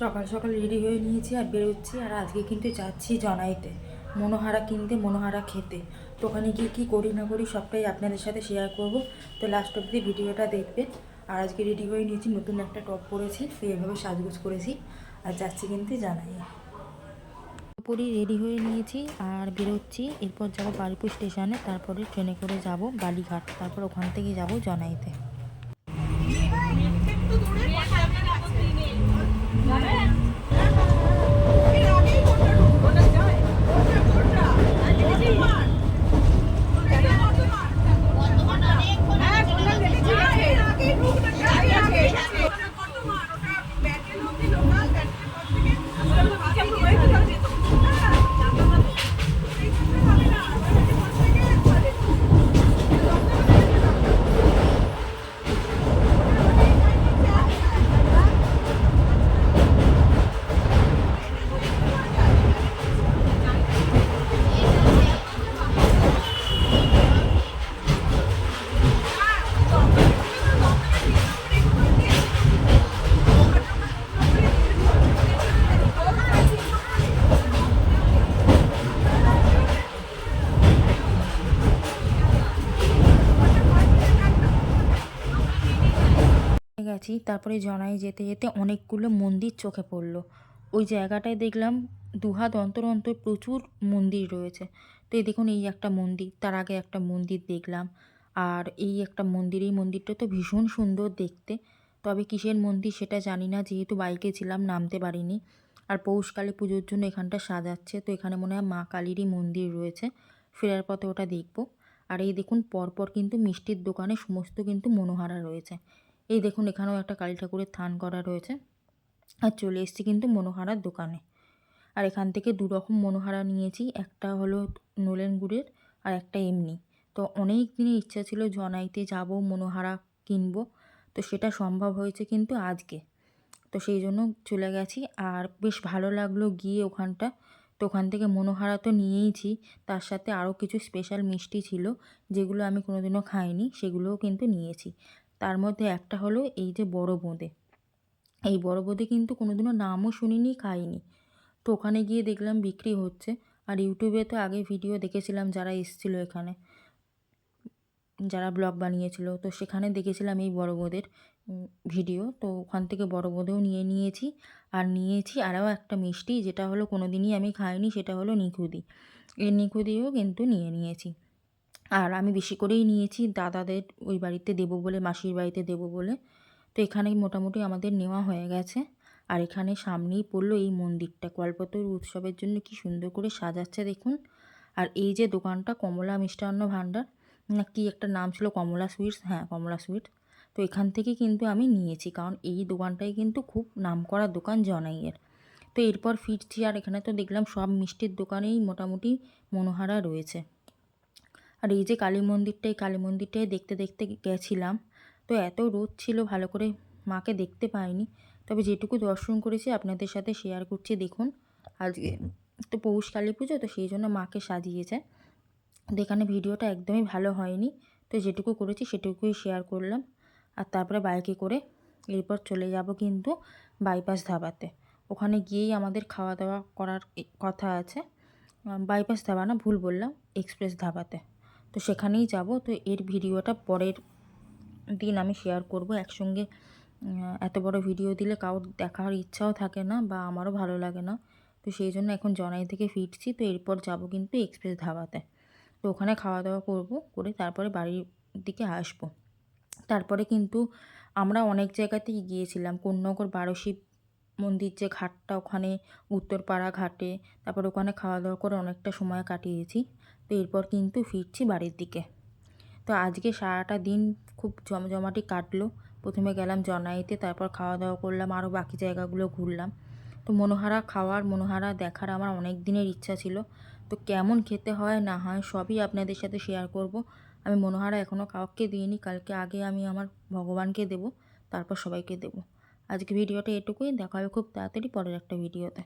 সকাল সকাল রেডি হয়ে নিয়েছি আর বেরোচ্ছি আর আজকে কিন্তু যাচ্ছি জনাইতে, মনোহারা কিনতে, মনোহারা খেতে। তো ওখানে গিয়ে কী করি না করি সবটাই আপনাদের সাথে শেয়ার করব। তো লাস্ট অব্দি ভিডিওটা দেখবেন। আর আজকে রেডি হয়ে নিয়েছি, নতুন একটা টপ পরেছি, তো এভাবে সাজগোজ করেছি। আর যাচ্ছি কিন্তু জানাই পুরী রেডি হয়ে নিয়েছি আর বেরোচ্ছি। এরপর যাব বারুইপুর স্টেশনে তারপরে ট্রেনে করে যাব বালিঘাট। তারপর ওখান থেকে যাব জনাইতে। গেছি তারপরে জনাই যেতে যেতে অনেকগুলো মন্দির চোখে পড়ল। ওই জায়গাটায় দেখলাম দুহাত অন্তর অন্তর প্রচুর মন্দির রয়েছে। তো এই দেখুন, এই একটা মন্দির, তার আগে একটা মন্দির দেখলাম। আর এই একটা মন্দির, এই মন্দিরটা তো ভীষণ সুন্দর দেখতে। তবে কিসের মন্দির সেটা জানি না, যেহেতু বাইকে ছিলাম, নামতে পারিনি। আর পৌষকালে পুজোর জন্য এখানটা সাজাচ্ছে, তো এখানে মনে হয় মা কালীরই মন্দির রয়েছে। ফেরার পথে ওটা দেখব। আর এই দেখুন, পরপর কিন্তু মিষ্টির দোকানে সমস্ত কিন্তু মনোহারা রয়েছে। এই দেখুন, এখানেও একটা কালী ঠাকুরের থান করা রয়েছে। আর চলে এসেছি কিন্তু মনোহারার দোকানে। আর এখান থেকে দু রকম মনোহারা নিয়েছি, একটা হলো নোলেন গুড়ের আর একটা এমনি। তো অনেক দিনের ইচ্ছা ছিল জনাইতে যাব, মনোহারা কিনবো। তো সেটা সম্ভব হয়েছে কিন্তু আজকে। তো সেই জন্য চলে গেছি। আর বেশ ভালো লাগল গিয়ে ওখানটা। তো ওখান থেকে মনোহারা তো নিয়েইছি, তার সাথে আরও কিছু স্পেশাল মিষ্টি ছিল, যেগুলো আমি কোনোদিনও খাইনি, সেগুলোও কিন্তু নিয়েছি। তার মধ্যে একটা হলো এই যে বড় বোঁদে। এই বড় বোঁদে কিন্তু কোনোদিনও নামও শুনিনি, খাইনি। তো ওখানে গিয়ে দেখলাম বিক্রি হচ্ছে। আর ইউটিউবে তো আগে ভিডিও দেখেছিলাম যারা এসেছিল এখানে, যারা ব্লগ বানিয়েছিল। তো সেখানে দেখেছিলাম এই বড় বোঁদের ভিডিও। তো ওখান থেকে বড় বোঁদেও নিয়ে নিয়েছি। আর নিয়েছি আরও একটা মিষ্টি, যেটা হলো কোনো দিনই আমি খাইনি, সেটা হলো নিখুদি এই নিখুদিও কিন্তু নিয়ে নিয়েছি। আর আমি বেশি করেই নিয়েছি, দাদাদের ওই বাড়িতে দেবো বলে, মাসির বাড়িতে দেবো বলে। তো এখানে মোটামুটি আমাদের নেওয়া হয়ে গেছে। আর এখানে সামনেই পড়ল এই মন্দিরটা। কল্পতরু উৎসবের জন্য কি সুন্দর করে সাজাচ্ছে দেখুন। আর এই যে দোকানটা, কমলা মিষ্টান্ন ভাণ্ডার, না কি একটা নাম ছিল, কমলা সুইটস? হ্যাঁ কমলা সুইটস তো এখান থেকে কিন্তু আমি নিয়েছি, কারণ এই দোকানটাই কিন্তু খুব নামকরা দোকান জনাইয়ের। তো এরপর ফিরছি, আর এখানে তো দেখলাম সব মিষ্টির দোকানেই মোটামুটি মনোহারা রয়েছে। আর এই যে কালী মন্দিরটা, এই কালী মন্দিরটাই দেখতে দেখতে গেছিলাম। তো এত রোদ ছিল, ভালো করে মাকে দেখতে পাইনি। তবে যেটুকু দর্শন করেছি, আপনাদের সাথে শেয়ার করছি, দেখুন। আজকে তো পৌষ কালী পুজো, তো সেই জন্য মাকে সাজিয়েছে। তো এখানে ভিডিওটা একদমই ভালো হয়নি। তো যেটুকু করেছি, সেটুকুই শেয়ার করলাম। আর তারপরে বাইকে করে এরপর চলে যাব কিন্তু বাইপাস ধাবাতে। ওখানে গিয়েই আমাদের খাওয়া দাওয়া করার কথা আছে। বাইপাস ধাবা না, ভুল বললাম এক্সপ্রেস ধাবাতে। তো সেখানেই যাব। তো এর ভিডিওটা পরের দিন আমি শেয়ার করব। একসঙ্গে এত বড় ভিডিও দিলে কারোর দেখার ইচ্ছাও থাকে না বা আমারও ভালো লাগে না। তো সেই জন্য এখন জনাই থেকে ফিরছি। তো এরপর যাব কিন্তু এক্সপ্রেস ধাবাতে। তো ওখানে খাওয়া দাওয়া করব, করে তারপরে বাড়ির দিকে আসব। তারপরে কিন্তু আমরা অনেক জায়গাতেই গিয়েছিলাম। কোন্নগর, বারোশিব মন্দির যে ঘাটটা ওখানে, উত্তরপাড়া ঘাটে, তারপর ওখানে খাওয়া দাওয়া করে অনেকটা সময় কাটিয়েছি। তো এরপর কিন্তু ফিরছি বাড়ির দিকে। তো আজকে সারাটা দিন খুব জমজমাটি কাটলো। প্রথমে গেলাম জনাইতে তারপর খাওয়া দাওয়া করলাম আরও বাকি জায়গাগুলো ঘুরলাম। তো মনোহারা খাওয়ার, মনোহারা দেখার আমার অনেক দিনের ইচ্ছা ছিল। তো কেমন খেতে হয়, না হয়, সবই আপনাদের সাথে শেয়ার করব। আমি মনোহারা এখনও কাউকে দিইনি, কালকে আগে আমি আমার ভগবানকে দেব, তারপর সবাইকে দেব। আজকে ভিডিওটা এটুকুই দেখা হবে খুব তাড়াতাড়ি পরের একটা ভিডিওতে।